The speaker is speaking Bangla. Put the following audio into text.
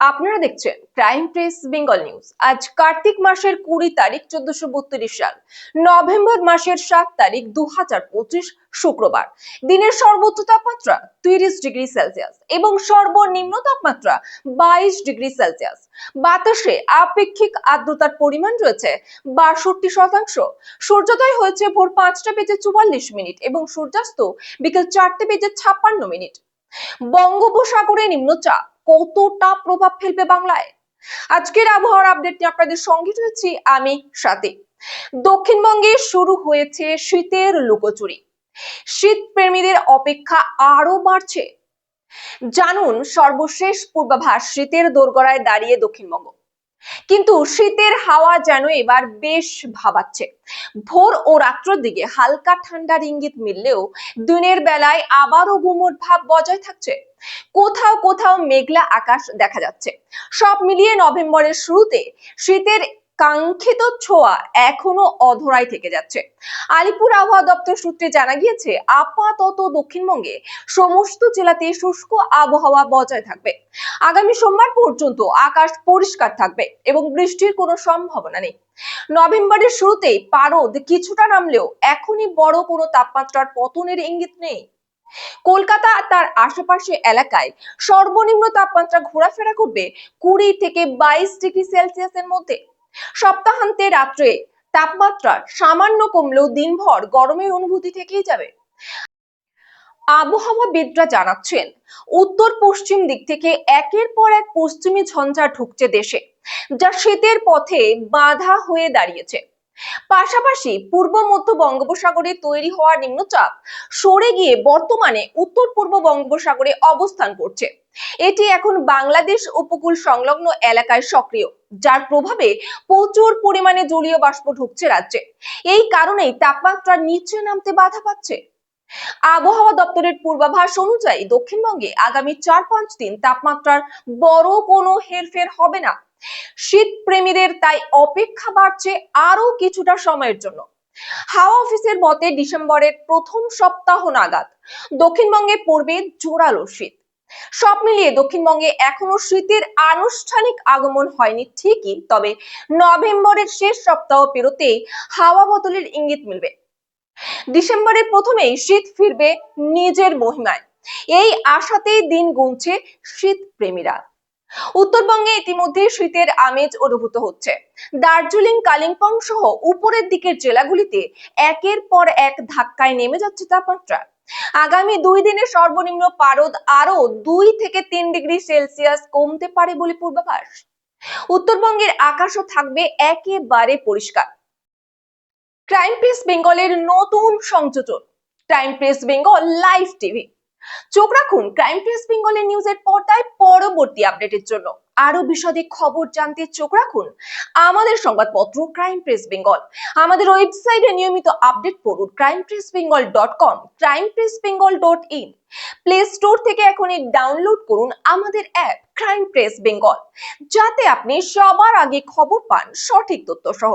আপনারা দেখছেন ক্রাইম প্রেস বেঙ্গল নিউজ আজ কার্তিক মাসের কুড়ি তারিখ, চোদ্দশো বত্রিশ সাল। নভেম্বর মাসের সাত তারিখ দু হাজার পঁচিশ শুক্রবার। দিনের সর্বোচ্চ তাপমাত্রা তিরিশ ডিগ্রি সেলসিয়াস এবং সর্বনিম্ন তাপমাত্রা বাইশ ডিগ্রি সেলসিয়াস। বাতাসে আপেক্ষিক আর্দ্রতার পরিমাণ রয়েছে বাষট্টি শতাংশ। সূর্যোদয় হয়েছে ভোর পাঁচটা বেজে চুয়াল্লিশ মিনিট এবং সূর্যাস্ত বিকেল চারটে বেজে ছাপ্পান্ন মিনিট। বঙ্গোপসাগরে নিম্নচাপ কতটা প্রভাব ফেলবে বাংলায়? আজকের আবহাওয়ার আপডেটটি আপনাদের সঙ্গে রয়েছি আমি সাথে দক্ষিণবঙ্গে শুরু হয়েছে শীতের লুকোচুরি। শীত প্রেমীদের অপেক্ষা আরও বাড়ছে। জানুন সর্বশেষ পূর্বাভাস শীতের দোরগড়ায় দাঁড়িয়ে দক্ষিণবঙ্গ। কিন্তু শীতের হাওয়া যেন এবার বেশ ভাবাচ্ছে। ভোর ও রাত্রের দিকে হালকা ঠান্ডার ইঙ্গিত মিললেও দিনের বেলায় আবারও গুমট ভাব বজায় থাকছে। কোথাও কোথাও মেঘলা আকাশ দেখা যাচ্ছে। সব মিলিয়ে নভেম্বরের শুরুতে শীতের কাঙ্ক্ষিত ছোঁয়া এখনও অধরাই থেকে যাচ্ছে। আলিপুর আবহাওয়া দপ্তর সূত্রে জানা গিয়েছে, আপাতত দক্ষিণবঙ্গে সমস্ত জেলাতে শুষ্ক আবহাওয়া বজায় থাকবে। আগামী সোমবার পর্যন্ত আকাশ পরিষ্কার থাকবে এবং বৃষ্টির কোনো সম্ভাবনা নেই। নভেম্বরের শুরুতেই পারদ কিছুটা নামলেও এখনই বড় কোনো তাপমাত্রার পতনের ইঙ্গিত নেই। কলকাতা তার আশেপাশে এলাকায় সর্বনিম্ন তাপমাত্রা ঘোরাফেরা করবে কুড়ি থেকে বাইশ ডিগ্রি সেলসিয়াসের মধ্যে। সপ্তাহান্তে রাত্রে তাপমাত্রা সামান্য কমলেও দিনভর গরমের অনুভূতি থেকেই যাবে। আবহাওয়াবিদরা জানাচ্ছেন, উত্তর পশ্চিম দিক থেকে একের পর এক পশ্চিমী ঝঞ্ঝা ঢুকছে দেশে, যা শীতের পথে বাধা হয়ে দাঁড়িয়েছে। পাশাপাশি পূর্ব মধ্য বঙ্গোপসাগরে তৈরি হওয়া নিম্নচাপ সরে গিয়ে বর্তমানে উত্তর পূর্ব বঙ্গোপসাগরে অবস্থান করছে। এটি এখন বাংলাদেশ উপকূল সংলগ্ন এলাকায় সক্রিয়। যার প্রভাবে প্রচুর পরিমাণে জলীয় বাষ্প ঢুকছে রাজ্যে। এই কারণেই তাপমাত্রা নিচে নামতে বাধা পাচ্ছে। আবহাওয়া দপ্তরের পূর্বাভাস অনুযায়ী দক্ষিণবঙ্গে আগামী চার পাঁচ দিন তাপমাত্রার বড় কোনো হেরফের হবে না। শীত প্রেমীদের তাই অপেক্ষা বাড়ছে আরও কিছুটা সময়ের জন্য। হাওয়া অফিসের মতে ডিসেম্বরের প্রথম সপ্তাহ নাগাদ দক্ষিণবঙ্গে পড়বে জোরালো শীত। সব মিলিয়ে দক্ষিণবঙ্গে এখনও শীতের আনুষ্ঠানিক আগমন হয়নি ঠিকই, তবে নভেম্বরের শেষ সপ্তাহ পেরোতেই হাওয়া বদলের ইঙ্গিত মিলবে। ডিসেম্বরের প্রথমেই শীত ফিরবে নিজের মহিমায়। এই আশাতেই দিন গুনছে শীত প্রেমীরা উত্তরবঙ্গে ইতিমধ্যে শীতের আমেজ অনুভূত হচ্ছে। দার্জিলিং, কালিম্পং সহ উপরের দিকের জেলাগুলিতে একের পর এক ধাক্কায় নেমে যাচ্ছে তাপমাত্রা। আগামী দুই দিনে সর্বনিম্ন পারদ আরও দুই থেকে তিন ডিগ্রি সেলসিয়াস কমতে পারে বলে পূর্বাভাস। উত্তরবঙ্গের আকাশও থাকবে একেবারে পরিষ্কার। ক্রাইম প্রেস বেঙ্গলের নতুন সংযোজন। Crime press Bengal live TV. চোখ রাখুন ক্রাইম প্রেস বেঙ্গলের নিউজের পর্দায় পরবর্তী আপডেটের জন্য। আরও বিশদে খবর জানতে চোখ রাখুন আমাদের সংবাদপত্র ক্রাইম প্রেস বেঙ্গল আমাদের ওয়েবসাইটে নিয়মিত আপডেট পড়ুন crime press Bengal dot com crime press Bengal dot in play store থেকে এখনই ডাউনলোড করুন আমাদের অ্যাপ ক্রাইম প্রেস বেঙ্গল যাতে আপনি সবার আগে খবর পান সঠিক তথ্য সহ